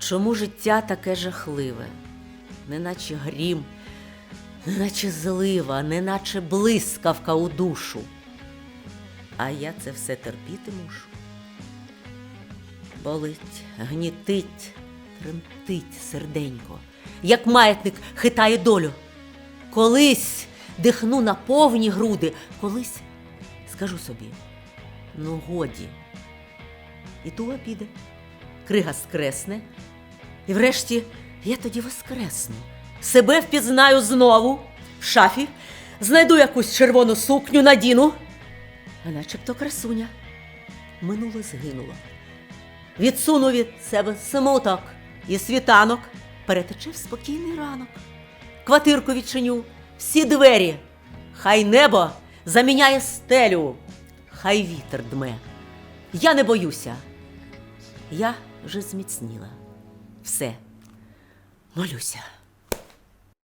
Чому життя таке жахливе? Неначе грім, неначе злива, неначе блискавка у душу. А я це все терпіти мушу. Болить, гнітить, тремтить серденько, як маятник хитає долю. Колись дихну на повні груди, колись скажу собі, ну годі. І туга піде, крига скресне, і врешті я тоді воскресну. Себе впізнаю знову в шафі, знайду якусь червону сукню, надіну, а начебто красуня. Минуле згинуло. Відсуну від себе смуток і світанок, перетече в спокійний ранок. Квартирку відчиню, всі двері. Хай небо заміняє стелю, хай вітер дме. Я не боюся. Я вже зміцніла. Все, молюся.